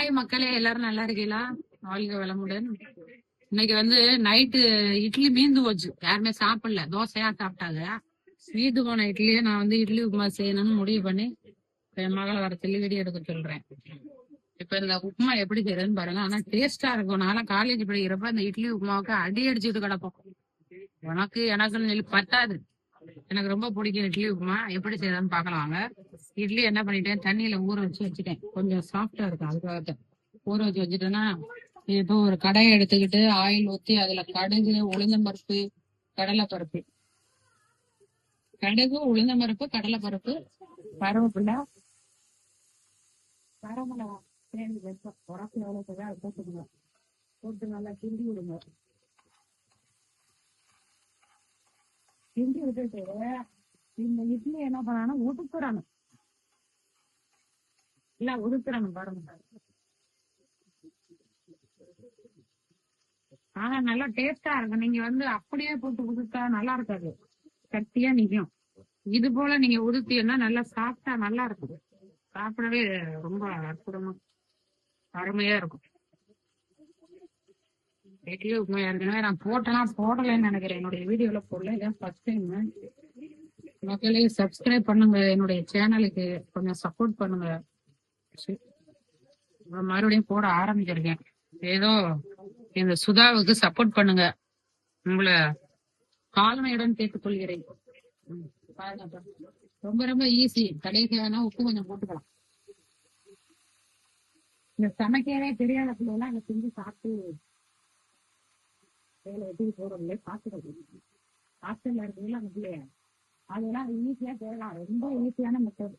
Hi மக்களே எல்லாரும் நல்லா இருக்கீங்களா? வாழ்க வளமுடன். இன்னைக்கு வந்து நைட்டு இட்லி மீந்து போச்சு. யாருமே சாப்பிடல. தோசையா சாப்பிட்டாங்க. மீந்து போன இட்லியை நான் வந்து இட்லி உப்புமா செய்யணும்னு முடிவு பண்ணி என் மகளை வர சொல்லி வீடியோ எடுக்க சொல்றேன். இப்ப இந்த உப்புமா எப்படி செய்யறதுன்னு பாருங்க. ஆனா டேஸ்டா இருக்கும். நான் காலேஜ் படிக்கிறப்ப இந்த இட்லி உப்புமாவுக்கு அடி அடிச்சுட்டு கிடப்போம். உனக்கு எனக்கு பத்தாது. எனக்கு ரொம்ப பிடிக்கும் இட்லி உப்புமா. எப்படி செய்யறதுன்னு பார்க்கலாம் வாங்க. இட்லி என்ன பண்ணிட்டேன் தண்ணியில ஊற வச்சு வச்சுட்டேன். கொஞ்சம் சாஃப்டா இருக்கும் அதுக்காக ஊற வச்சு வச்சுட்டேன்னா இப்போ ஒரு கடையை எடுத்துக்கிட்டு ஆயில் ஊத்தி அதுல கடுகு உளுந்தம்பருப்பு கடலைப்பருப்பு. கடுகு உளுந்தம்பருப்பு கடலைப்பருப்பு கருவேப்பிலை. வரமிளகா சேர்ந்து வச்சோம் உரப்பு எவ்வளோ போட்டு நல்லா கிண்டி விடுங்க. கிண்டி விட்டுட்டு இந்த இட்லி என்ன பண்ணணும் உதுக்குறணும் இல்ல உதுக்குறானு பாருங்க ஆனா நல்லா டேஸ்டா இருக்கும் நீங்க வந்து அப்படியே போட்டு உதுத்தா நல்லா இருக்காது கட்டியா நிக்கும் இது போல நீங்க உதுத்தீங்கன்னா நல்லா சாப்பிட்டா நல்லா இருக்குது சாப்பிடவே ரொம்ப அற்புதமா அருமையா இருக்கும். வீடியோ உண்மையா ஏற்கனவே நான் போட்டேனா போடலைன்னு நினைக்கிறேன். என்னுடைய வீடியோல போடல. இதான் ஃபர்ஸ்ட் டைம் மக்களே சப்ஸ்கிரைப் பண்ணுங்க. என்னுடைய சேனலுக்கு கொஞ்சம் சப்போர்ட் பண்ணுங்க. மறுபடியும் போட ஆரம்பிச்சிருக்கேன். ஏதோ இந்த சுதாவுக்கு சப்போர்ட் பண்ணுங்க. உங்களை தாழ்மையுடன் கேட்டுக்கொள்கிறேன். கொள்கிறேன் ரொம்ப ரொம்ப ஈஸி கடைசி உப்பு கொஞ்சம் போட்டுக்கலாம். இந்த சமைக்கவே தெரியாத பிள்ளைலாம் அதை செஞ்சு சாப்பிட்டு வேலை எப்படி போறோம்ல பாத்துக்கிறது ஹாஸ்டல்ல இருக்கிறதுல அந்த பிள்ளைய அதெல்லாம் ஈஸியா செய்யலாம் ரொம்ப ஈஸியான மெத்தட்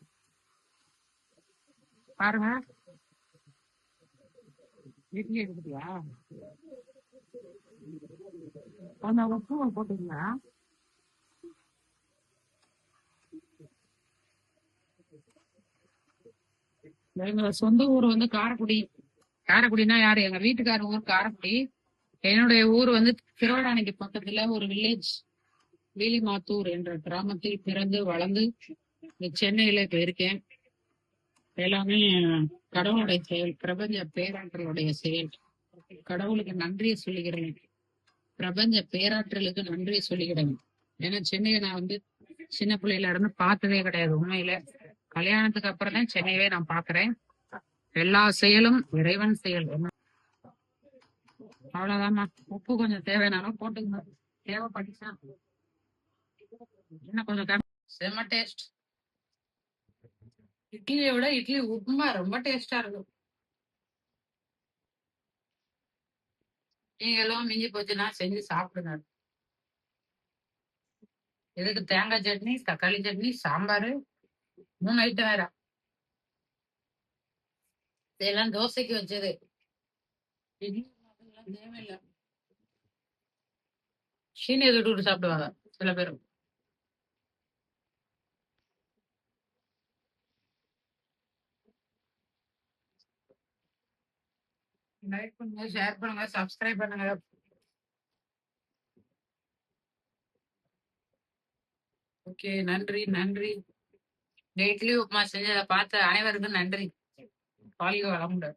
பாருங்க. இட்லி எடுத்துட்டியா? கொஞ்சம் உப்பு போட்டுங்களா எங்க சொந்த ஊர் வந்து காரைக்குடி. காரக்குடினா யாரு? எங்க வீட்டுக்கார ஊர் காரைக்குடி. என்னுடைய ஊர் வந்து திருவடானைக்கு பக்கத்துல ஒரு வில்லேஜ் வேலிமாத்தூர் என்ற கிராமத்தில் பிறந்து வளர்ந்து இந்த சென்னையில இப்ப இருக்கேன். எல்லாமே கடவுளுடைய செயல் பிரபஞ்ச பேராற்றலுடைய செயல். கடவுளுக்கு நன்றியை சொல்லுகிறேன். பிரபஞ்ச பேராற்றலுக்கு நன்றியை சொல்லுகிறேன். ஏன்னா சென்னையை நான் வந்து சின்ன பிள்ளையில இருந்து பார்த்ததே கிடையாது உண்மையில. கல்யாணத்துக்கு அப்புறம் தான் சென்னையவே நான் பாக்குறேன் எல்லா செயலும் இறைவன் செயல். அவ்வளவுதாம்மா உப்பு கொஞ்சம் தேவைனாலும் போட்டுங்க தேவைப்பட்டுச்சா என்ன கொஞ்சம் கம்மி. செம்ம டேஸ்ட். இட்லியை விட இட்லி உப்புமா ரொம்ப டேஸ்டா இருக்கும். நீங்களும் மிஞ்சி போச்சுன்னா செஞ்சு சாப்பிடுங்க. இதுக்கு தேங்காய் சட்னி தக்காளி சட்னி சாம்பார் மூணு ஐட்டம் வேற. இதெல்லாம் தோசைக்கு வச்சது. இட்லி சீனியை தொட்டு சாப்பிடுவாங்க சில பேர். லைக் பண்ணுங்க ஷேர் பண்ணுங்க சப்ஸ்கிரைப் பண்ணுங்க. ஓகே நன்றி நன்றி. இந்த இட்லி உப்புமா செஞ்சதை பார்த்த அனைவருக்கும் நன்றி. வாழ்க வளமுடன்